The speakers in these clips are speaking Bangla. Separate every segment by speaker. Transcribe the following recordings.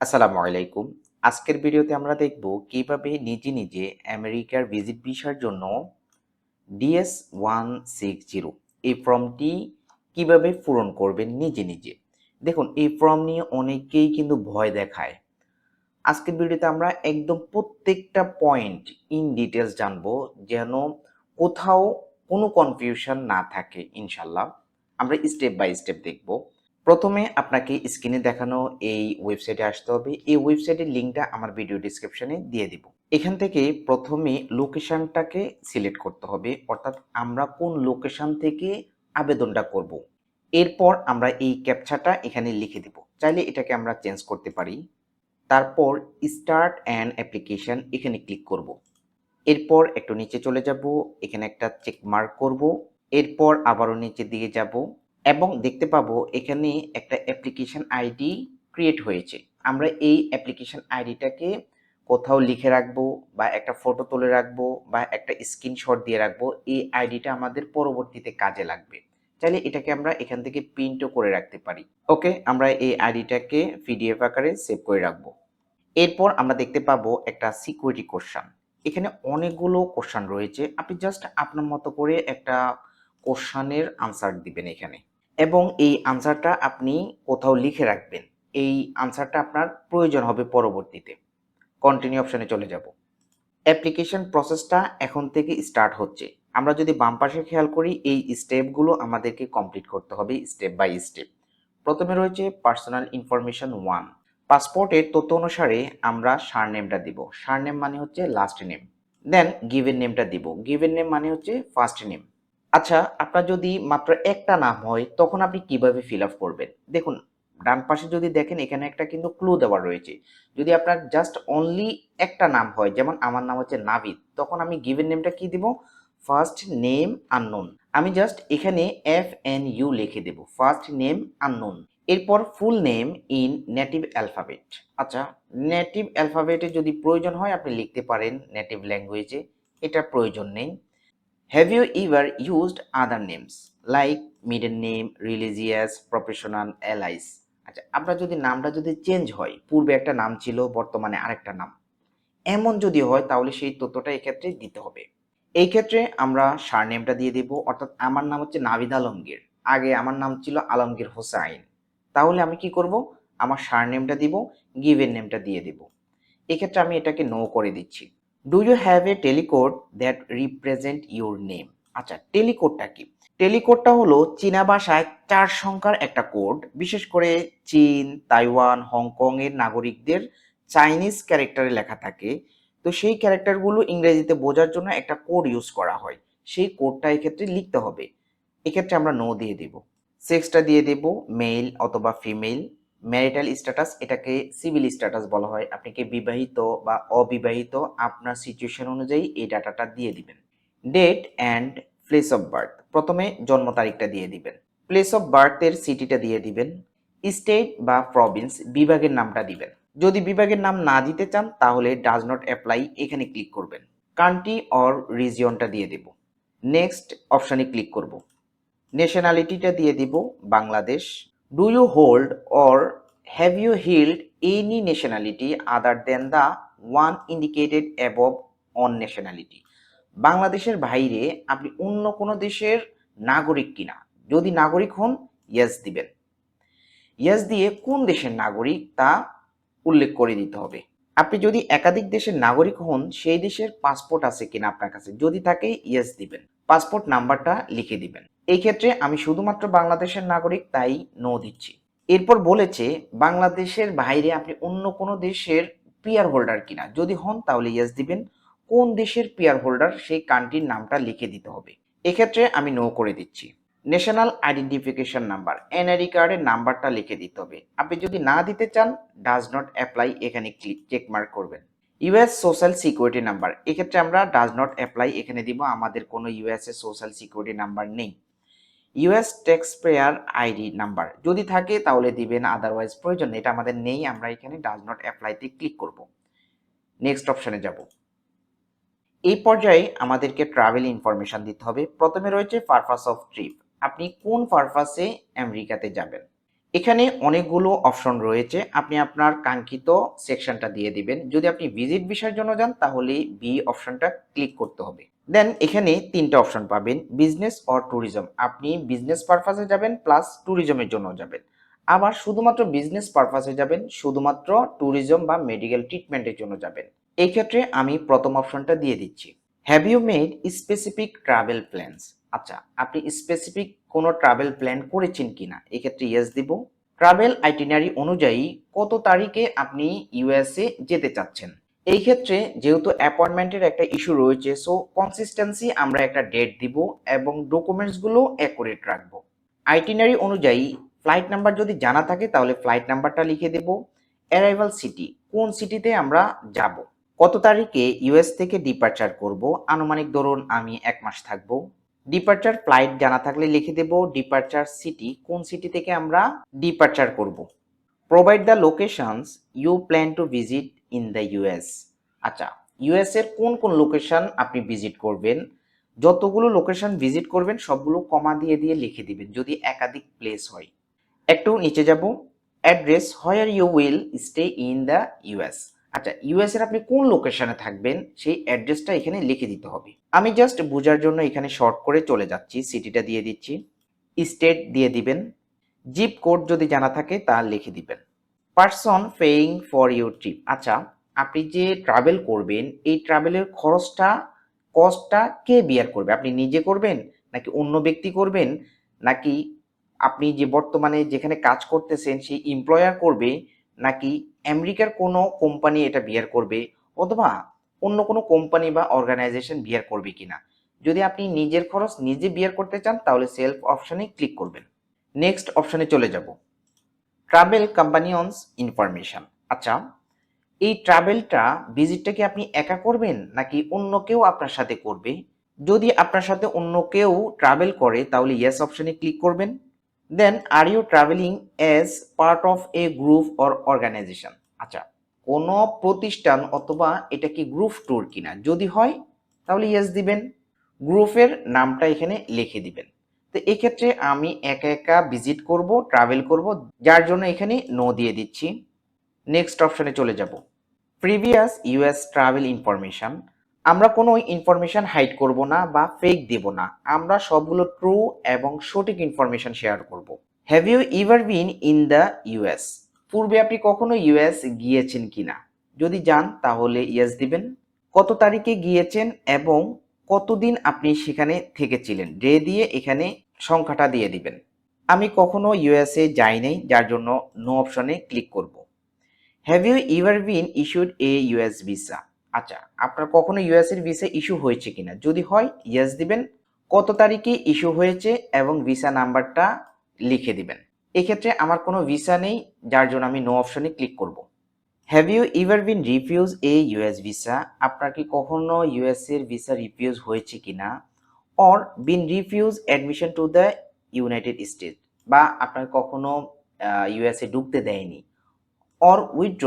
Speaker 1: আসসালামু আলাইকুম। আজকের ভিডিওতে আমরা দেখব কীভাবে নিজে নিজে আমেরিকার ভিজিট ভিসার জন্য ডিএস ওয়ান সিক্স জিরো এই ফর্মটি কীভাবে পূরণ করবেন নিজে নিজে। দেখুন, এই ফর্ম নিয়ে অনেকেই কিন্তু ভয় দেখায়। আজকের ভিডিওতে আমরা একদম প্রত্যেকটা পয়েন্ট ইন ডিটেলস জানব যেন কোথাও কোনো কনফিউশন না থাকে ইনশাল্লাহ আমরা স্টেপ বাই স্টেপ দেখব। প্রথমে আপনাকে স্ক্রিনে দেখানো এই ওয়েবসাইটে আসতে হবে। এই ওয়েবসাইটের লিঙ্কটা আমার ভিডিও ডিসক্রিপশনে দিয়ে দিব। এখান থেকে প্রথমে লোকেশানটাকে সিলেক্ট করতে হবে। অর্থাৎ আমরা কোন লোকেশান থেকে আবেদনটা করব। এরপর আমরা এই ক্যাপচাটা এখানে লিখে দিব। চাইলে এটাকে আমরা চেঞ্জ করতে পারি। তারপর স্টার্ট অ্যান্ড অ্যাপ্লিকেশন এখানে ক্লিক করব। এরপর একটু নিচে চলে যাব। এখানে একটা চেক মার্ক করব। এরপর আবারও নিচের দিকে যাব। এবং দেখতে পাবো এখানে একটা অ্যাপ্লিকেশন আইডি ক্রিয়েট হয়েছে। আমরা এই অ্যাপ্লিকেশন আইডিটাকে কোথাও লিখে রাখব বা একটা ফটো তুলে রাখব বা একটা স্ক্রিনশট দিয়ে রাখব, এই আইডিটা আমাদের পরবর্তীতে কাজে লাগবে। চাইলে এটাকে আমরা এখান থেকে প্রিন্টও করে রাখতে পারি। ওকে, আমরা এই আইডিটাকে পিডিএফ আকারে সেভ করে রাখব। এরপর আমরা দেখতে পাবো একটা সিকিউরিটি কোশ্চান এখানে অনেকগুলো কোশ্চান রয়েছে। আপনি জাস্ট আপনার মতো করে একটা কোশ্চানের আনসার দিবেন এখানে। এবং এই আনসারটা আপনি কোথাও লিখে রাখবেন। এই আনসারটা আপনার প্রয়োজন হবে পরবর্তীতে। কন্টিনিউ অপশানে চলে যাব। অ্যাপ্লিকেশন প্রসেসটা এখন থেকে স্টার্ট হচ্ছে। আমরা যদি বাম পাশে খেয়াল করি, এই স্টেপগুলো আমাদেরকে কমপ্লিট করতে হবে স্টেপ বাই স্টেপ প্রথমে রয়েছে পার্সোনাল ইনফরমেশন ওয়ান পাসপোর্টের তথ্য অনুসারে আমরা সার নেমটা দিব। সার নেম মানে হচ্ছে লাস্ট নেম দেন গিভেন নেমটা দিব। গিভেন নেম মানে হচ্ছে ফার্স্ট নেম আচ্ছা আপনার যদি মাত্র একটা নাম হয়, তখন আপনি কীভাবে ফিল আপ করবেন? দেখুন, ডান পাশে যদি দেখেন, এখানে একটা কিন্তু ক্লু দেওয়া রয়েছে। যদি আপনার জাস্ট অনলি একটা নাম হয়, যেমন আমার নাম হচ্ছে নাবিদ, তখন আমি গিভেন নেমটা কি দিব? ফার্স্ট নেম আননোন আমি জাস্ট এখানে এফ এন ইউ লিখে দেব ফার্স্ট নেম আননোন এরপর full name in native alphabet আচ্ছা নেটিভ অ্যালফাবেটে যদি প্রয়োজন হয়, আপনি লিখতে পারেন নেটিভ ল্যাঙ্গুয়েজে এটা প্রয়োজন নেই। Have you ever used other names like middle name, religious, professional, allies? আচ্ছা আপনার যদি নামটা যদি চেঞ্জ হয় পূর্বে একটা নাম ছিল বর্তমানে আরেকটা নাম। এমন যদি হয় তাহলে সেই তথ্যটা এক্ষেত্রে দিতে হবে। এই ক্ষেত্রে আমরা সার নেমটা দিয়ে দেব অর্থাৎ আমার নাম হচ্ছে নাভিদ আলমগীর। আগে আমার নাম ছিল আলমগীর হোসাইন। তাহলে আমি কি করব? আমার সার নেমটা দিব গিভেন নেমটা দিয়ে দেব। এক্ষেত্রে আমি এটাকে নো করে দিচ্ছি। Do you have a telecode that represent your name আচ্ছা টেলিকোডটা কি? টেলিকোডটা হলো চীনা ভাষায় চার সংখ্যার একটা কোড বিশেষ করে চীন, তাইওয়ান হংকং এর নাগরিকদের চাইনিজ ক্যারেক্টারে লেখা থাকে। তো সেই ক্যারেক্টারগুলো ইংরেজিতে বোঝার জন্য একটা কোড ইউজ করা হয়। সেই কোডটা এক্ষেত্রে লিখতে হবে। এক্ষেত্রে আমরা নো দিয়ে দেব। সেক্সটা দিয়ে দেব মেল অথবা ফিমেল ম্যারিটাল স্ট্যাটাস এটাকে সিভিল স্ট্যাটাস বলা হয়। আপনি কি বিবাহিত বা অবিবাহিত আপনার সিচুয়েশন অনুযায়ী এই ডাটাটা দিয়ে দিবেন। Date and place of birth প্রথমে জন্ম তারিখটা দিয়ে দিবেন। প্লেস অফ বার্থের সিটিটা দিয়ে দিবেন। স্টেট বা প্রভিন্স বিভাগের নামটা দিবেন। যদি বিভাগের নাম না দিতে চান, তাহলে ডাজ নট অ্যাপ্লাই এখানে ক্লিক করবেন। কান্ট্রি অর রিজিয়নটা দিয়ে দেব। নেক্সট অপশানে ক্লিক করব। ন্যাশনালিটিটা দিয়ে দিব, Bangladesh. Do you hold or have you held any nationality other than the one indicated above on nationality বাংলাদেশের বাইরে আপনি অন্য কোনো দেশের নাগরিক কিনা? যদি নাগরিক হন ইয়েস দিবেন। ইয়েস দিয়ে কোন দেশের নাগরিক তা উল্লেখ করে দিতে হবে। আপনি যদি একাধিক দেশের নাগরিক হন, সেই দেশের পাসপোর্ট আছে কিনা আপনার কাছে? যদি থাকে ইয়েস দিবেন। পাসপোর্ট নাম্বারটা লিখে দিবেন। এই ক্ষেত্রে আমি শুধুমাত্র বাংলাদেশের নাগরিক তাই নো দিচ্ছি। এরপর বলেছে, বাংলাদেশের বাইরে আপনি অন্য কোনো দেশের পিয়ার হোল্ডার কিনা। যদি হন তাহলে ইয়েস দিবেন। কোন দেশের পিয়ার হোল্ডার সেই কান্ট্রির নামটা লিখে দিতে হবে। এক্ষেত্রে আমি নো করে দিচ্ছি। ন্যাশনাল আইডেন্টিফিকেশন নাম্বার এনআইডি কার্ডের নাম্বারটা লিখে দিতে হবে। আপনি যদি না দিতে চান ডাজ নট অ্যাপ্লাই এখানে ক্লিক চেক মার্ক করবেন। ইউএস সোশ্যাল সিকিউরিটি নাম্বার এক্ষেত্রে আমরা ডাজ নট অ্যাপ্লাই এখানে দিব। আমাদের কোনো ইউএস এর সোশ্যাল সিকিউরিটি নাম্বার নেই। US taxpayer ID number যদি থাকে, তাহলে দিবেন আদারওয়াইজ প্রয়োজন এটা আমাদের নেই, আমরা এখানে ডাজ নট অ্যাপ্লাইতে ক্লিক করব। নেক্সট অপশানে যাব। এই পর্যায়ে আমাদেরকে ট্রাভেল ইনফরমেশন দিতে হবে। প্রথমে রয়েছে পারপাস অফ ট্রিপ আপনি কোন পারপাসে আমেরিকাতে যাবেন? এখানে অনেকগুলো অপশন রয়েছে। আপনি আপনার কাঙ্ক্ষিত সেকশনটা দিয়ে দিবেন। যদি আপনি ভিজিট ভিসার জন্য যান, তাহলে বি অপশনটা ক্লিক করতে হবে। দেন এখানে তিনটা অপশন পাবেন বিজনেস অর ট্যুরিজম আপনি বিজনেস পারপাসে যাবেন প্লাস ট্যুরিজমের জন্য যাবেন। আবার শুধুমাত্র বিজনেস পারপাসে যাবেন, শুধুমাত্র ট্যুরিজম বা মেডিকেল ট্রিটমেন্টের জন্য যাবেন। এই ক্ষেত্রে আমি প্রথম অপশনটা দিয়ে দিচ্ছি। Have you made specific travel plans আচ্ছা আপনি স্পেসিফিক কোনো ট্রাভেল প্ল্যান করেছেন কিনা? এক্ষেত্রে ইয়েস দিব। ট্রাভেল আইটিনারি অনুযায়ী কত তারিখে আপনি ইউএসএ যেতে চাচ্ছেন? এই ক্ষেত্রে যেহেতু অ্যাপয়েন্টমেন্টের একটা ইস্যু রয়েছে সো কনসিস্টেন্সি আমরা একটা ডেট দিব এবং ডকুমেন্টসগুলো অ্যাকুরেট রাখব। আইটিনারি অনুযায়ী ফ্লাইট নাম্বার যদি জানা থাকে, তাহলে ফ্লাইট নাম্বারটা লিখে দেব। অ্যারাইভাল সিটি কোন সিটিতে আমরা যাব? কত তারিখে ইউএস থেকে ডিপার্চার করব? আনুমানিক ধরুন আমি এক মাস থাকব। ডিপার্চার ফ্লাইট জানা থাকলে লিখে দেব। ডিপার্চার সিটি কোন সিটি থেকে আমরা ডিপার্চার করব? Provide the locations you plan to visit in the US আচ্ছা ইউএস এর কোন কোন লোকেশন আপনি ভিজিট করবেন? যতগুলো লোকেশন ভিজিট করবেন, সবগুলো কমা দিয়ে দিয়ে লিখে দিবেন, যদি একাধিক প্লেস হয়। একটু নিচে যাব। Address where you will stay in the US আচ্ছা ইউএস এর আপনি কোন লোকেশনে থাকবেন, সেই অ্যাড্রেসটা এখানে লিখে দিতে হবে। আমি জাস্ট বোঝার জন্য এখানে শর্ট করে চলে যাচ্ছি সিটিটা দিয়ে দিচ্ছি। স্টেট দিয়ে দিবেন। জিপ কোড যদি জানা থাকে তা লিখে দিবেন। Person paying for your trip আচ্ছা আপনি যে ট্রাভেল করবেন, এই ট্রাভেলের খরচটা কস্টটা কে বিয়ার করবে? আপনি নিজে করবেন, নাকি অন্য ব্যক্তি করবেন? নাকি আপনি যে বর্তমানে যেখানে কাজ করতেছেন, সেই এমপ্লয়ার করবে, নাকি আমেরিকার কোনো কোম্পানি এটা বিয়ার করবে, অথবা অন্য কোনো কোম্পানি বা অর্গানাইজেশন বিয়ার করবে কিনা? যদি আপনি নিজের খরচ নিজে বিয়ার করতে চান, তাহলে সেলফ অপশনে ক্লিক করবেন। নেক্সট অপশনে চলে যাব। ট্রাভেল কোম্পানিয়ন্স ইনফরমেশন আচ্ছা এই ট্রাভেলটা ভিজিটটা কি আপনি একা করবেন নাকি অন্য কেউ আপনার সাথে করবে? যদি আপনার সাথে অন্য কেউ ট্রাভেল করে, তাহলে ইয়েস অপশানে ক্লিক করবেন। Then are you travelling as part of a group or organisation আচ্ছা কোনো প্রতিষ্ঠান অথবা এটা কি গ্রুপ ট্যুর কিনা? যদি হয়, তাহলে ইয়েস দিবেন। গ্রুপের নামটা এখানে লিখে দিবেন। তো এক্ষেত্রে আমি একা একা ভিজিট করব ট্রাভেল করব, যার জন্য এখানে নো দিয়ে দিচ্ছি। নেক্সট অপশনে চলে যাব। প্রিভিয়াস ইউএস ট্রাভেল ইনফরমেশন আমরা কোনো ইনফরমেশন হাইড করব না বা ফেক দেব না। আমরা সবগুলো ট্রু এবং সঠিক ইনফরমেশন শেয়ার করব। Have you ever been in the US পূর্বে আপনি কখনো ইউএস গিয়েছেন কিনা? যদি যান, তাহলে ইয়েস দিবেন। কত তারিখে গিয়েছেন এবং কতদিন আপনি সেখানে থেকেছিলেন? ডে দিয়ে এখানে সংখ্যাটা দিয়ে দিবেন। আমি কখনো ইউএসএ যাই নাই, যার জন্য নো অপশনে ক্লিক করব। Have you ever been issued a US visa আচ্ছা আপনার কখনো ইউএস এর ভিসা ইস্যু হয়েছে কিনা? যদি হয় ইয়েস দিবেন। কত তারিখে ইস্যু হয়েছে এবং ভিসা নাম্বারটা লিখে দিবেন। এক্ষেত্রে আমার কোনো ভিসা নেই, যার জন্য আমি নো অপশনে ক্লিক করব। Have you ever been refuse a US visa আপনার কি কখনো ইউএস এর ভিসা রিফিউজ হয়েছে কিনা? Or been refuse admission to the United State বা আপনার কখনো ইউএসএ ঢুকতে দেয়নি অর উইথড্র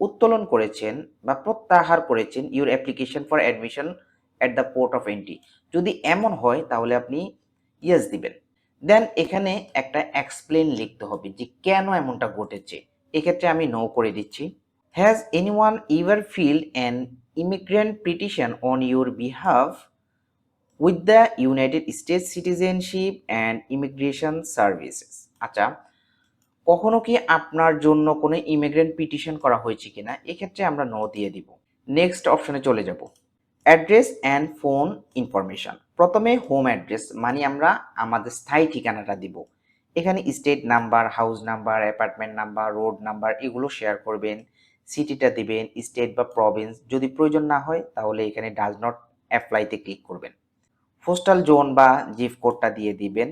Speaker 1: উত্তোলন করেছেন বা প্রত্যাহার করেছেন your application for admission at the port of entry যদি এমন হয়, তাহলে আপনি ইয়েস দিবেন। দেন এখানে একটা এক্সপ্লেন লিখতে হবে যে কেন এমনটা ঘটেছে। এক্ষেত্রে আমি নো করে দিচ্ছি। Has any one ever filed an immigrant petition on your behalf with the United States Citizenship and Immigration Services আচ্ছা কখনো কি আপনার জন্য কোনো ইমিগ্রেন্ট পিটিশন করা হয়েছে কিনা? এক্ষেত্রে আমরা নো দিয়ে দিব। নেক্সট অপশনে চলে যাব। অ্যাড্রেস অ্যান্ড ফোন ইনফরমেশন প্রথমে হোম অ্যাড্রেস মানে আমরা আমাদের স্থায়ী ঠিকানাটা দিব। এখানে state number house number apartment number road number এগুলো শেয়ার করবেন। সিটিটা দিবেন স্টেট বা প্রভিন্স যদি প্রয়োজন না হয়, তাহলে এখানে ডাজ নট অ্যাপ্লাইতে ক্লিক করবেন। পোস্টাল জোন বা জিপ কোডটা দিয়ে দিবেন।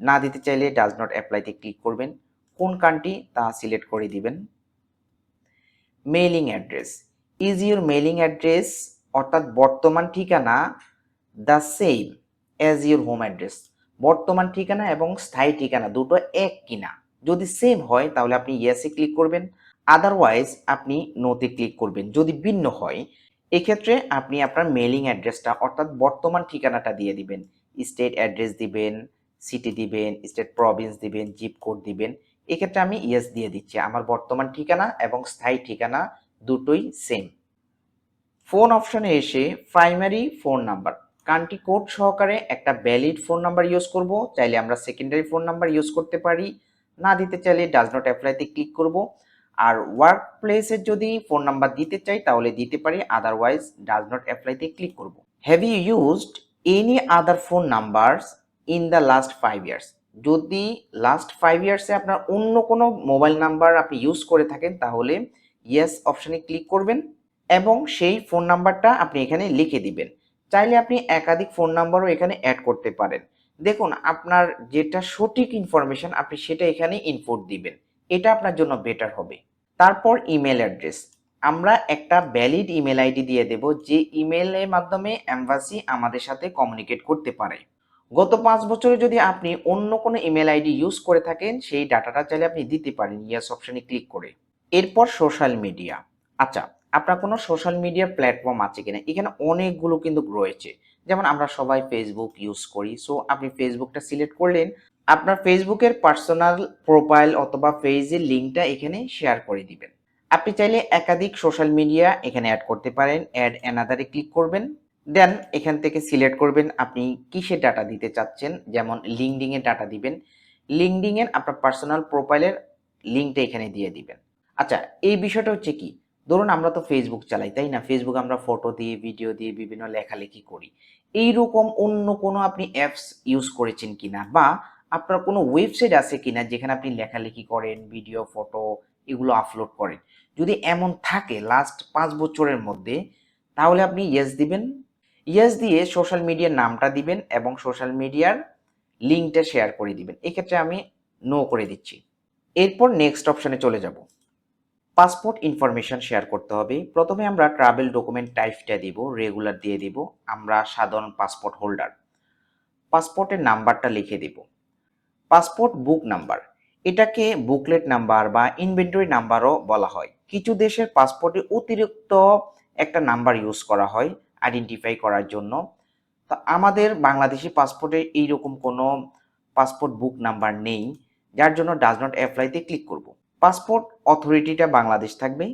Speaker 1: না দিতে চাইলে ডাজ নট অ্যাপ্লাইতে ক্লিক করবেন। কোন কান্ট্রি তা সিলেক্ট করে দিবেন। Mailing address is your mailing address অর্থাৎ বর্তমান ঠিকানা the same as your home address বর্তমান ঠিকানা এবং স্থায়ী ঠিকানা দুটো এক কিনা। যদি সেম হয় তাহলে আপনি ইয়েসে ক্লিক করবেন। আদারওয়াইজ আপনি নোতে ক্লিক করবেন। যদি ভিন্ন হয় এক্ষেত্রে আপনি আপনার মেইলিং অ্যাড্রেসটা অর্থাৎ বর্তমান ঠিকানাটা দিয়ে দিবেন। স্টেট অ্যাড্রেস দিবেন সিটি দিবেন স্টেট প্রভিন্স দিবেন জিপ কোড দিবেন। এক্ষেত্রে আমি ইয়েস দিয়ে দিচ্ছি। আমার বর্তমান ঠিকানা এবং স্থায়ী ঠিকানা দুটোই সেম ফোন অপশনে এসে primary phone number country code সহকারে একটা ভ্যালিড ফোন নাম্বার ইউজ করব। চাইলে আমরা সেকেন্ডারি ফোন নাম্বার ইউজ করতে পারি। না দিতে চাইলে ডাজ নট অ্যাপ্লাইতে ক্লিক করব। আর ওয়ার্ক প্লেসের যদি ফোন নাম্বার দিতে চাই, তাহলে দিতে পারি আদারওয়াইজ ডাজ নট অ্যাপ্লাইতে ক্লিক করব। Have you used any other phone numbers in the last five years যদি লাস্ট ফাইভ ইয়ার্সে আপনার অন্য কোনো মোবাইল নাম্বার আপনি ইউজ করে থাকেন, তাহলে ইয়েস অপশানে ক্লিক করবেন এবং সেই ফোন নাম্বারটা আপনি এখানে লিখে দিবেন। চাইলে আপনি একাধিক ফোন নাম্বারও এখানে অ্যাড করতে পারেন। দেখুন, আপনার যেটা সঠিক ইনফরমেশন আপনি সেটা এখানে ইনপুট দিবেন। এটা আপনার জন্য বেটার হবে। তারপর ইমেল অ্যাড্রেস আমরা একটা ভ্যালিড ইমেল আইডি দিয়ে দেব, যে ইমেলের মাধ্যমে অ্যাম্বাসি আমাদের সাথে কমিউনিকেট করতে পারে। গত পাঁচ বছরে যদি আপনি অন্য কোনো ইমেল আইডি ইউজ করে থাকেন, সেই ডাটাটা চাইলে আপনি দিতে পারেন ইয়াস অপশনে ক্লিক করে। এরপর সোশ্যাল মিডিয়া আচ্ছা আপনার কোনো সোশ্যাল মিডিয়া প্ল্যাটফর্ম আছে কিনা? এখানে অনেকগুলো কিন্তু রয়েছে। যেমন আমরা সবাই ফেসবুক ইউজ করি। সো আপনি ফেসবুকটা সিলেক্ট করলেন আপনার ফেসবুকের পার্সোনাল প্রোফাইল অথবা পেজের লিঙ্কটা এখানে শেয়ার করে দিবেন। আপনি চাইলে একাধিক সোশ্যাল মিডিয়া এখানে অ্যাড করতে পারেন, অ্যাড অ্যানাদারে ক্লিক করবেন। দেন এখান থেকে সিলেক্ট করবেন আপনি কিসের ডাটা দিতে চাচ্ছেন, যেমন লিঙ্কডিং এর ডাটা দিবেন। লিঙ্কডিং এর আপনার পার্সোনাল প্রোফাইলের লিঙ্কটা এখানে দিয়ে দিবেন। আচ্ছা এই বিষয়টা হচ্ছে কি? ধরুন আমরা তো ফেসবুক চালাই, তাই না? ফেসবুক আমরা ফটো দিয়ে, ভিডিও দিয়ে বিভিন্ন লেখালেখি করি। এইরকম অন্য কোনো আপনি অ্যাপস ইউজ করেছেন কিনা? বা আপনার কোনো ওয়েবসাইট আছে কিনা যেখানে আপনি লেখালেখি করেন ভিডিও ফটো এগুলো আপলোড করেন? যদি এমন থাকে লাস্ট পাঁচ বছরের মধ্যে, তাহলে আপনি ইয়েস দিবেন। ইয়েস দিয়ে সোশ্যাল মিডিয়ার নামটা দিবেন এবং সোশ্যাল মিডিয়ার লিঙ্কটা শেয়ার করে দিবেন। এক্ষেত্রে আমি নো করে দিচ্ছি। এরপর নেক্সট অপশানে চলে যাব। পাসপোর্ট ইনফরমেশন শেয়ার করতে হবে। প্রথমে আমরা ট্রাভেল ডকুমেন্ট টাইপটা দিব রেগুলার দিয়ে দিব। আমরা সাধারণ পাসপোর্ট হোল্ডার পাসপোর্টের নাম্বারটা লিখে দিব। Passport book number. এটাকে বুকলেট নাম্বার বা ইনভেন্টরি নাম্বারও বলা হয়। কিছু দেশের পাসপোর্টে অতিরিক্ত একটা নাম্বার ইউজ করা হয় আইডেন্টিফাই করার জন্য। তো আমাদের বাংলাদেশি পাসপোর্টে এইরকম কোনো পাসপোর্ট বুক নাম্বার নেই, যার জন্য ডাজ নট অ্যাপ্লাইতে ক্লিক করব। পাসপোর্ট অথরিটিটা বাংলাদেশ থাকবে।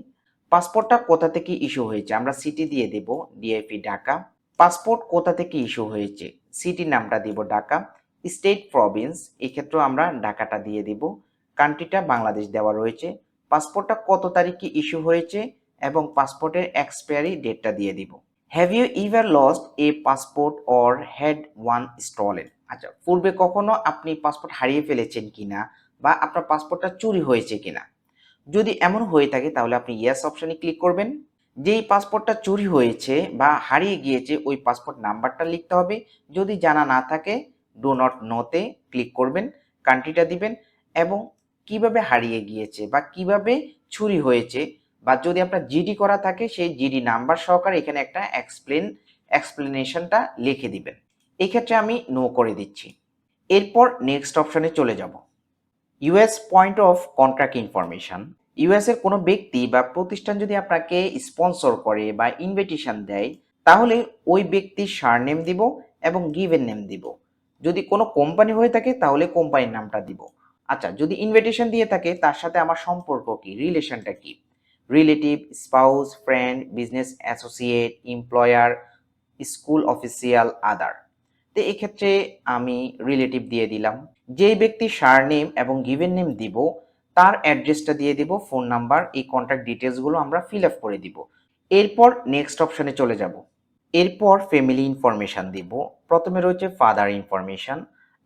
Speaker 1: পাসপোর্টটা কোথা থেকে ইস্যু হয়েছে আমরা সিটি দিয়ে দেব ডিআইপি ঢাকা। পাসপোর্ট কোথা থেকে ইস্যু হয়েছে সিটির নামটা দিব ঢাকা। স্টেট প্রভিন্স এক্ষেত্রেও আমরা ঢাকাটা দিয়ে দিব। কান্ট্রিটা বাংলাদেশ দেওয়া রয়েছে। পাসপোর্টটা কত তারিখে ইস্যু হয়েছে এবং পাসপোর্টের এক্সপায়ারি ডেটটা দিয়ে দিব। Have you ever lost a passport or had one stolen আচ্ছা পূর্বে কখনো আপনি পাসপোর্ট হারিয়ে ফেলেছেন কিনা বা আপনার পাসপোর্টটা চুরি হয়েছে কিনা? যদি এমন হয়ে থাকে, তাহলে আপনি ইয়েস অপশনে ক্লিক করবেন। যেই পাসপোর্টটা চুরি হয়েছে বা হারিয়ে গিয়েছে, ওই পাসপোর্ট নাম্বারটা লিখতে হবে। যদি জানা না থাকে ডো নট নোতে ক্লিক করবেন কান্ট্রিটা দিবেন এবং কীভাবে হারিয়ে গিয়েছে বা কীভাবে চুরি হয়েছে বা যদি আপনার জিডি করা থাকে সেই জিডি নাম্বার সহকারে এখানে একটা এক্সপ্লেন এক্সপ্লেনেশনটা লিখে দিবেন। এক্ষেত্রে আমি নো করে দিচ্ছি। এরপর নেক্সট অপশনে চলে যাব। US point of contract information US এর কোনো ব্যক্তি বা প্রতিষ্ঠান যদি আপনাকে স্পন্সর করে বা ইনভিটেশন দেয়, তাহলে ওই ব্যক্তির সারনেম দিব এবং গিভেন নেম দিব। যদি কোনো কোম্পানি হয়ে থাকে, তাহলে কোম্পানির নামটা দিব। আচ্ছা যদি ইনভিটেশন দিয়ে থাকে, তার সাথে আমার সম্পর্ক কি? রিলেশনটা কি? Relative spouse friend business associate employer school official other তো এক্ষেত্রে আমি রিলেটিভ দিয়ে দিলাম। যেই ব্যক্তি সার নেম এবং গিভেন নেম দিব, তার অ্যাড্রেসটা দিয়ে দিব ফোন নাম্বার এই কন্ট্যাক্ট ডিটেলসগুলো আমরা ফিল আপ করে দিব। এরপর নেক্সট অপশনে চলে যাব। এরপর ফ্যামিলি ইনফরমেশন দিব। প্রথমে রয়েছে ফাদার ইনফরমেশন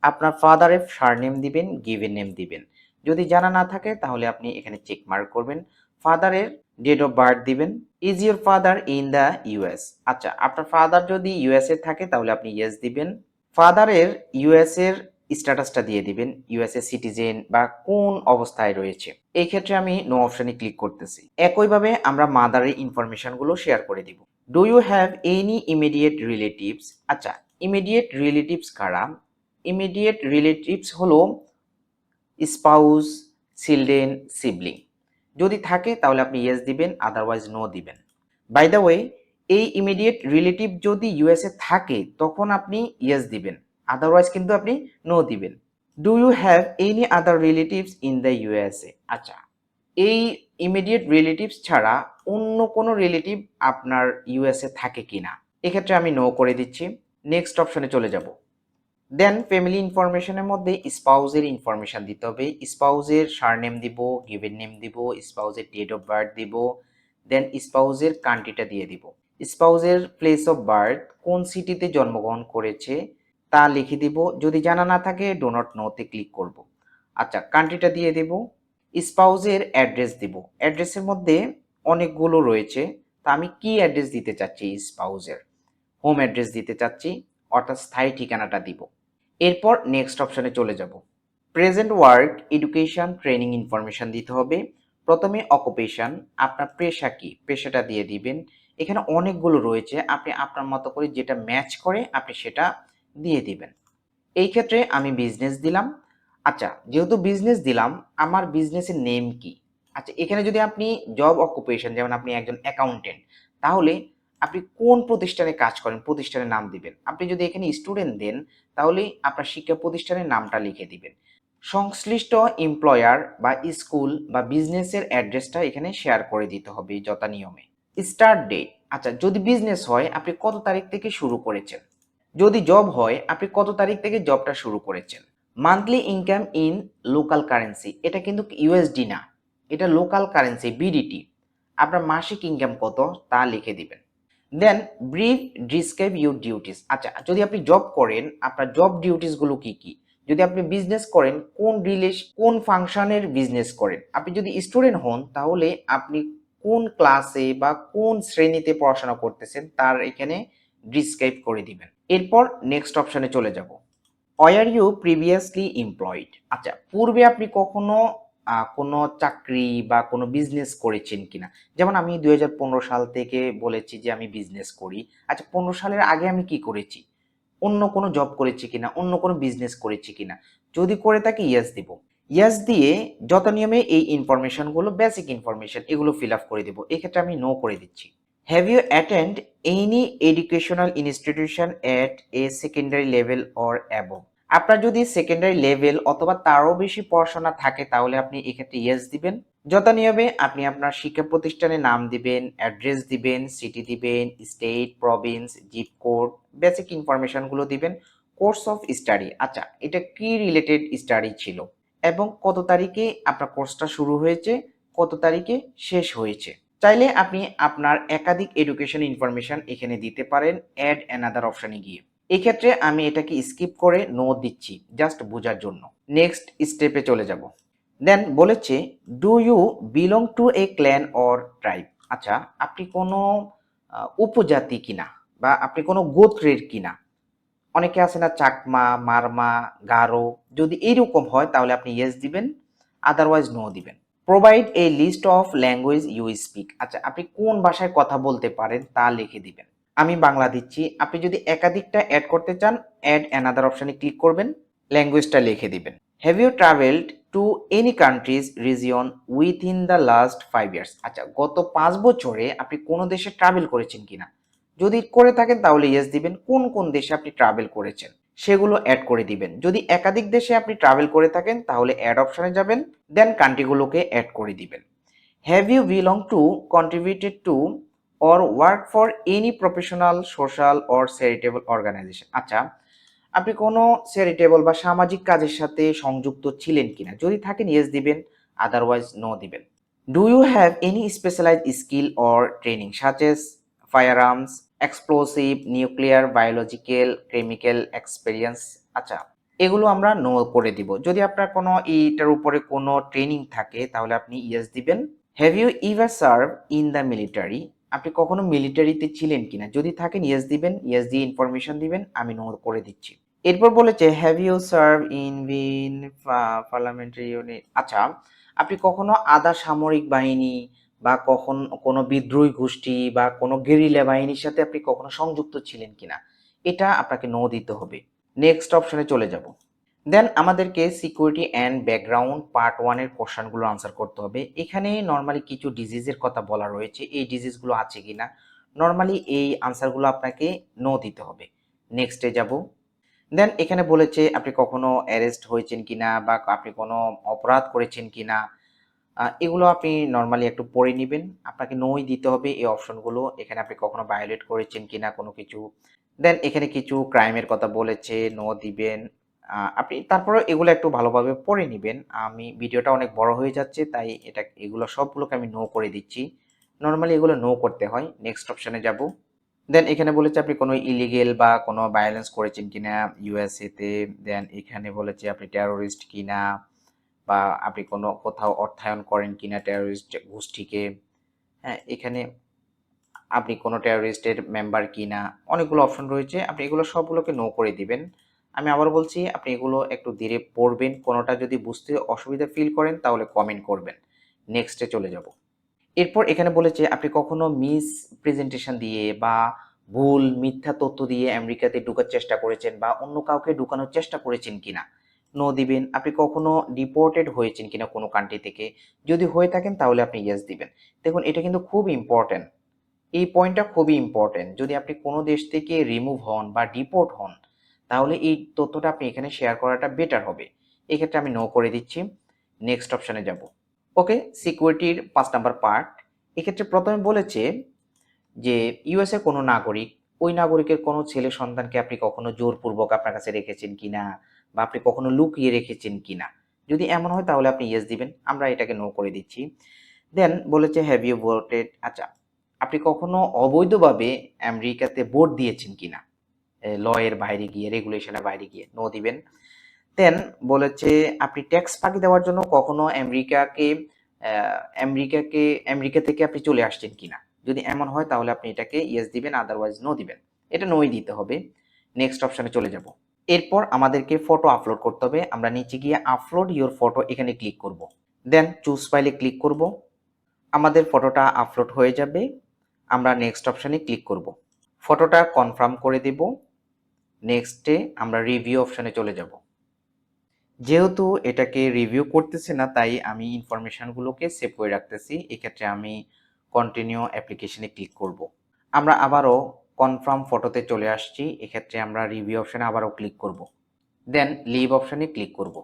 Speaker 1: আপনার ফাদারের সারনেম দিবেন গিভেন নেম দিবেন। যদি জানা না থাকে, তাহলে আপনি এখানে চেক মার্ক করবেন। ফাদারের ডেট অফ বার্থ দিবেন। Is your father in the US আচ্ছা আপনার ফাদার যদি ইউএস এ থাকে, তাহলে আপনি ইয়েস দিবেন। ফাদারের ইউএস এর স্ট্যাটাসটা দিয়ে দিবেন ইউএসএ সিটিজেন বা কোন অবস্থায় রয়েছে। এই ক্ষেত্রে আমি নো অপশনে ক্লিক করতেছি। একইভাবে আমরা মাদারের ইনফরমেশনগুলো শেয়ার করে দিব। Do you have any immediate relatives আচ্ছা ইমিডিয়েট রিলেটিভস কারা? ইমিডিয়েট রিলেটিভস হলো স্পাউস চিলড্রেন সিবলিং যদি থাকে তাহলে আপনি ইয়েস দিবেন আদারওয়াইজ নো দিবেন। বাই দ্য ওয়ে এই ইমিডিয়েট রিলেটিভ যদি ইউএসএ থাকে, তখন আপনি ইয়েস দিবেন আদারওয়াইজ কিন্তু আপনি নো দিবেন। Do you have any other relatives in the USA আচ্ছা এই ইমিডিয়েট রিলেটিভস ছাড়া অন্য কোনো রিলেটিভ আপনার ইউএসএ থাকে কিনা? এক্ষেত্রে আমি নো করে দিচ্ছি। নেক্সট অপশনে চলে যাব। দেন ফ্যামিলি ইনফরমেশনের মধ্যে স্পাউজের ইনফরমেশন দিতে হবে। স্পাউজের সার নেম দিব গিভেন নেম দিব স্পাউজের ডেট অফ বার্থ দিব দেন স্পাউজের কান্ট্রিটা দিয়ে দিব। স্পাউজের প্লেস অফ বার্থ কোন সিটিতে জন্মগ্রহণ করেছে তা লিখে দিব। যদি জানা না থাকে ডো নট নোতে ক্লিক করব। আচ্ছা কান্ট্রিটা দিয়ে দেব। স্পাউজের অ্যাড্রেস দিব। অ্যাড্রেসের মধ্যে অনেকগুলো রয়েছে। তা আমি কি অ্যাড্রেস দিতে চাচ্ছি? স্পাউজের হোম অ্যাড্রেস দিতে চাচ্ছি, অর্থাৎ স্থায়ী ঠিকানাটা দিব। এরপর নেক্সট অপশানে চলে যাব। Present work, education, training, information দিতে হবে। প্রথমে অকুপেশন, আপনার পেশা কি? পেশাটা দিয়ে দিবেন। এখানে অনেকগুলো রয়েছে। আপনি আপনার মতো করে যেটা ম্যাচ করে, আপনি সেটা দিয়ে দিবেন। এই ক্ষেত্রে আমি বিজনেস দিলাম। আচ্ছা যেহেতু বিজনেস দিলাম, আমার বিজনেসের নেম কি? আচ্ছা এখানে যদি আপনি জব অকুপেশন যেমন আপনি একজন অ্যাকাউন্টেন্ট তাহলে আপনি কোন প্রতিষ্ঠানে কাজ করেন? প্রতিষ্ঠানের নাম দিবেন। আপনি যদি এখানে স্টুডেন্ট দেন, তাহলে আপনার শিক্ষা প্রতিষ্ঠানের নামটা লিখে দিবেন। সংশ্লিষ্ট এমপ্লয়ার বা স্কুল বা বিজনেসের অ্যাড্রেসটা এখানে শেয়ার করে দিতে হবে যথা নিয়মে। স্টার্ট ডেট আচ্ছা যদি বিজনেস হয়, আপনি কত তারিখ থেকে শুরু করেছেন? যদি জব হয়, আপনি কত তারিখ থেকে জবটা শুরু করেছেন? Monthly income in local currency এটা কিন্তু ইউএসডি না, এটা লোকাল কারেন্সি বিডিটি আপনার মাসিক ইনকাম কত, তা লিখে দিবেন। Then brief describe your duties আচ্ছা যদি আপনি জব করেন, আপনার জব ডিউটিসগুলো কি কি? যদি আপনি বিজনেস করেন, কোন রিলেশ কোন ফাংশনের বিজনেস করেন? আপনি যদি স্টুডেন্ট হন, তাহলে আপনি কোন ক্লাসে বা কোন শ্রেণীতে পড়াশোনা করতেছেন, তার এখানে ডিসক্রাইব করে দিবেন। এরপর নেক্সট অপশানে চলে যাব। ওয়ার ইউ প্রিভিয়াসলি এমপ্লয়েড আচ্ছা পূর্বে আপনি কখনো কোনো চাকরি বা কোনো বিজনেস করেছেন কিনা? যেমন আমি দুই হাজার পনেরো সাল থেকে বলেছি যে আমি বিজনেস করি। আচ্ছা পনেরো সালের আগে আমি কি করেছি? অন্য কোনো জব করেছি কিনা? অন্য কোনো বিজনেস করেছি কিনা? যদি করে থাকি ইয়েস দিব। ইয়েস দিয়ে যত নিয়মে এই ইনফরমেশনগুলো বেসিক ইনফরমেশন এগুলো ফিল আপ করে দেবো। এক্ষেত্রে আমি নো করে দিচ্ছি। Have you attend any educational institution at a secondary level or above আপনার যদি সেকেন্ডারি লেভেল অথবা তারও বেশি পড়াশোনা থাকে, তাহলে আপনি এক্ষেত্রে ইয়েস দিবেন। যত নিয়মে আপনি আপনার শিক্ষা প্রতিষ্ঠানের নাম দিবেন অ্যাড্রেস দিবেন সিটি দিবেন state province zip code basic ইনফরমেশনগুলো দিবেন। কোর্স অফ স্টাডি আচ্ছা এটা কি রিলেটেড স্টাডি ছিল? এবং কত তারিখে আপনার কোর্সটা শুরু হয়েছে, কত তারিখে শেষ হয়েছে? চাইলে আপনি আপনার একাধিক এডুকেশন ইনফরমেশন এখানে দিতে পারেন অ্যাড অ্যানাদার অপশানে গিয়ে। এক্ষেত্রে আমি এটাকে স্কিপ করে নো দিচ্ছি জাস্ট বোঝার জন্য। নেক্সট স্টেপে চলে যাব। দেন বলেছে do you belong to a clan or tribe আচ্ছা আপনি কোনো উপজাতি কিনা বা আপনি কোনো গোত্রের কিনা? অনেকে আছে না, চাকমা, মারমা, গারো, যদি এইরকম হয় তাহলে আপনি ইয়েস দিবেন আদারওয়াইজ নো দিবেন। Provide a list of language you speak আচ্ছা আপনি কোন ভাষায় কথা বলতে পারেন তা লিখে দিবেন। আমি বাংলা দিচ্ছি। আপনি যদি একাধিকটা অ্যাড করতে চান অ্যাড অ্যানাদার অপশানে ক্লিক করবেন ল্যাঙ্গুয়েজটা লিখে দিবেন। Have you travelled to any countries region within the last five years আচ্ছা গত পাঁচ বছরে আপনি কোনো দেশে ট্রাভেল করেছেন কিনা? যদি করে থাকেন, তাহলে ইয়েস দিবেন। কোন কোন দেশে আপনি ট্রাভেল করেছেন? সেগুলো অ্যাড করে দিবেন। যদি একাধিক দেশে আপনি ট্রাভেল করে থাকেন, তাহলে অ্যাড অপশানে যাবেন দেন কান্ট্রিগুলোকে অ্যাড করে দিবেন। Have you belong to contributed to or work for any professional social or charitable organisation আচ্ছা আপনি কোনো চ্যারিটেবল বা সামাজিক কাজের সাথে সংযুক্ত ছিলেন কিনা? যদি থাকেন ইয়েস দিবেন আদারওয়াইজ নো দিবেন। Do you have any specialise skill or training such as firearms explosive nuclear biological chemical experience আচ্ছা এগুলো আমরা নো করে দিব। যদি আপনার কোনো এইটার উপরে কোনো ট্রেনিং থাকে, তাহলে আপনি ইয়েস দিবেন। Have you ever serve in the military আপনি কখনো মিলিটারিতে ছিলেন কিনা? যদি থাকেন ইয়েস দিবেন ইয়েস দিয়ে ইনফরমেশন দিবেন, আমি নো করে দিচ্ছি। এরপর বলেছে have you serve in been parliamentary unit আচ্ছা আপনি কখনো আধা সামরিক বাহিনী বা কখন, কোনো বিদ্রোহী গোষ্ঠী বা কোনো গেরিলা বাহিনীর সাথে আপনি কখনো সংযুক্ত ছিলেন কিনা? এটা আপনাকে নো দিতে হবে। নেক্সট অপশনে চলে যাব। দেন আমাদেরকে সিকিউরিটি অ্যান্ড ব্যাকগ্রাউন্ড পার্ট ওয়ানের কোশ্চানগুলো আনসার করতে হবে। এখানে নর্মালি কিছু ডিজিজের কথা বলা রয়েছে। এই ডিজিজগুলো আছে কিনা? নর্মালি এই আনসারগুলো আপনাকে নো দিতে হবে। নেক্সটে যাব। দেন এখানে বলেছে, আপনি কখনো অ্যারেস্ট হয়েছেন কি না বা আপনি কোনো অপরাধ করেছেন কি না এগুলো আপনি নর্মালি একটু পড়ে নেবেন। আপনাকে নোই দিতে হবে এই অপশনগুলো এখানে আপনি কখনো ভায়োলেট করেছেন কি না কোনো কিছু? দেন এখানে কিছু ক্রাইমের কথা বলেছে নো দিবেন। আপনি তারপরে এগুলো একটু ভালোভাবে পড়ে নেবেন। আমি ভিডিওটা অনেক বড় হয়ে যাচ্ছে, তাই এটা, এগুলো সবগুলোকে আমি নো করে দিচ্ছি। নর্মালি এগুলো নো করতে হয়। নেক্সট অপশানে যাব। দেন এখানে বলেছে আপনি কোনো ইলিগেল বা কোনো ভায়োলেন্স করেছেন কিনা ইউএসএ তে দেন এখানে বলেছে আপনি টেরোরিস্ট কিনা বা আপনি কোনো কোথাও অর্থায়ন করেন কিনা টেরোরিস্ট গোষ্ঠীকে। হ্যাঁ এখানে আপনি কোনো টেরোরিস্টের মেম্বার কিনা। অনেকগুলো অপশন রয়েছে। আপনি এগুলো সবগুলোকে নো করে দিবেন। আমি আবার বলছি, আপনি এগুলো একটু ধীরে পড়বেন। কোনোটা যদি বুঝতে অসুবিধা ফিল করেন, তাহলে কমেন্ট করবেন। নেক্সটে চলে যাব। এরপর এখানে বলেছে, আপনি কখনো মিস প্রেজেন্টেশন দিয়ে বা ভুল, মিথ্যা তথ্য দিয়ে আমেরিকাতে ঢুকার চেষ্টা করেছেন বা অন্য কাউকে ঢুকানোর চেষ্টা করেছেন কিনা? নো দিবেন। আপনি কখনো ডিপোর্টেড হয়েছেন কিনা কোনো কান্ট্রি থেকে? যদি হয়ে থাকেন, তাহলে আপনি ইয়েস দিবেন। দেখুন, এটা কিন্তু খুব ইম্পর্টেন্ট এই পয়েন্টটা খুবই ইম্পর্টেন্ট যদি আপনি কোনো দেশ থেকে রিমুভ হন বা ডিপোর্ট হন তাহলে এই তথ্যটা আপনি এখানে শেয়ার করাটা বেটার হবে। এক্ষেত্রে আমি নো করে দিচ্ছি। নেক্সট অপশানে যাব। ওকে সিকিউরিটির পাঁচ নাম্বার পার্ট এক্ষেত্রে প্রথমে বলেছে যে ইউএসএ কোনো নাগরিক, ওই নাগরিকের কোনো ছেলে সন্তানকে আপনি কখনো জোরপূর্বক আপনার কাছে রেখেছেন কি না বা আপনি কখনো লুকিয়ে রেখেছেন কি না যদি এমন হয়, তাহলে আপনি ইয়েস দিবেন। আমরা এটাকে নো করে দিচ্ছি। দেন বলেছে হ্যাভ ইউ ভোটেড আচ্ছা আপনি কখনো অবৈধভাবে আমেরিকাতে ভোট দিয়েছেন কিনা? ল এর বাইরে গিয়ে রেগুলেশনের বাইরে গিয়ে নো দিবেন। দেন বলেছে, আপনি ট্যাক্স ফাঁকি দেওয়ার জন্য কখনো আমেরিকাকে আমেরিকাকে, আমেরিকা থেকে আপনি চলে আসছেন কিনা যদি এমন হয়, তাহলে আপনি এটাকে ইয়েস দিবেন আদারওয়াইজ নো দিবেন। এটা নোই দিতে হবে। নেক্সট অপশানে চলে যাব। এরপর আমাদেরকে ফটো আপলোড করতে হবে। আমরা নিচে গিয়ে আপলোড ইওর ফটো এখানে ক্লিক করব। দেন চুজ ফাইলে ক্লিক করব। আমাদের ফটোটা আপলোড হয়ে যাবে। আমরা নেক্সট অপশানে ক্লিক করব। ফটোটা কনফার্ম করে দেব। নেক্সটে আমরা রিভিউ অপশানে চলে যাব। যেহেতু এটাকে রিভিউ করতেছে না, তাই আমি ইনফরমেশনগুলোকে সেভ করে রাখতেছি। এক্ষেত্রে আমি কন্টিনিউ অ্যাপ্লিকেশনে ক্লিক করব। আমরা আবারও কনফার্ম ফটোতে চলে আসছি। এক্ষেত্রে আমরা রিভিউ অপশানে আবারও ক্লিক করব। দেন লিভ অপশানে ক্লিক করব।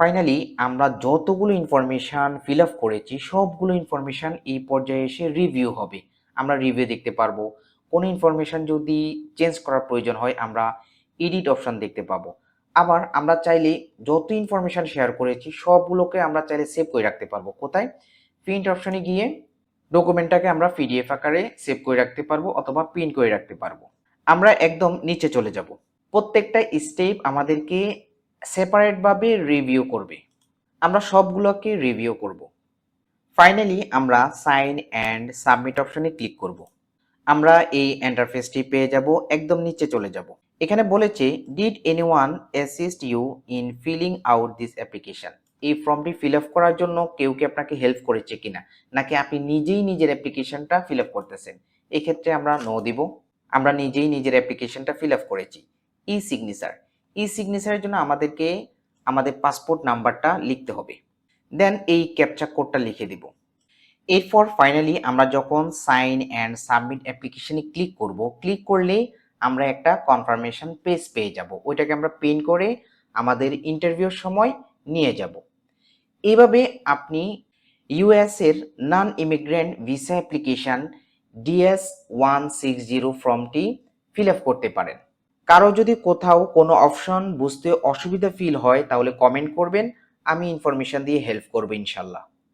Speaker 1: ফাইনালি আমরা যতগুলো ইনফরমেশান ফিল আপ করেছি, সবগুলো ইনফরমেশান এই পর্যায়ে এসে রিভিউ হবে। আমরা রিভিউ দেখতে পারব। কোনো ইনফরমেশান যদি চেঞ্জ করার প্রয়োজন হয়, আমরা এডিট অপশান দেখতে পাবো। আবার আমরা চাইলে যত ইনফরমেশান শেয়ার করেছি, সবগুলোকে আমরা চাইলে সেভ করে রাখতে পারব। কোথায়? প্রিন্ট অপশানে গিয়ে ডকুমেন্টটাকে আমরা পিডিএফ আকারে সেভ করে রাখতে পারব অথবা প্রিন্ট করে রাখতে পারব। আমরা একদম নিচে চলে যাব। প্রত্যেকটা স্টেপ আমাদেরকে সেপারেটভাবে রিভিউ করবে। আমরা সবগুলোকে রিভিউ করব। ফাইনালি আমরা সাইন অ্যান্ড সাবমিট অপশনে ক্লিক করব। আমরা এই ইন্টারফেসটি পেয়ে যাব, একদম নিচে চলে যাব। এখানে বলেছে did any one assist you in filling out this application এই ফর্মটি ফিল আপ করার জন্য কেউ কি আপনাকে হেল্প করেছে কিনা? নাকি আপনি নিজেই নিজের অ্যাপ্লিকেশনটা ফিল আপ করতেছেন? এক্ষেত্রে আমরা নো দিব। আমরা নিজেই নিজের অ্যাপ্লিকেশনটা ফিল আপ করেছি। ই সিগনেচার ই সিগনেচারের জন্য আমাদেরকে, আমাদের পাসপোর্ট নাম্বারটা লিখতে হবে। দেন এই ক্যাপচা কোডটা লিখে দিব। এরপর ফাইনালি আমরা যখন সাইন অ্যান্ড সাবমিট অ্যাপ্লিকেশনে ক্লিক করব ক্লিক করলে আমরা একটা কনফার্মেশন পেজ পেয়ে যাব। ওইটাকে আমরা পেন করে আমাদের ইন্টারভিউর সময় নিয়ে যাব। এইভাবে আপনি ইউএস এর non immigrant visa application DS one six zero ফর্মটি ফিল আপ করতে পারেন। কারও যদি কোথাও কোনো অপশন বুঝতে অসুবিধা ফিল হয়, তাহলে কমেন্ট করবেন, আমি ইনফরমেশন দিয়ে হেল্প করব ইনশাল্লাহ।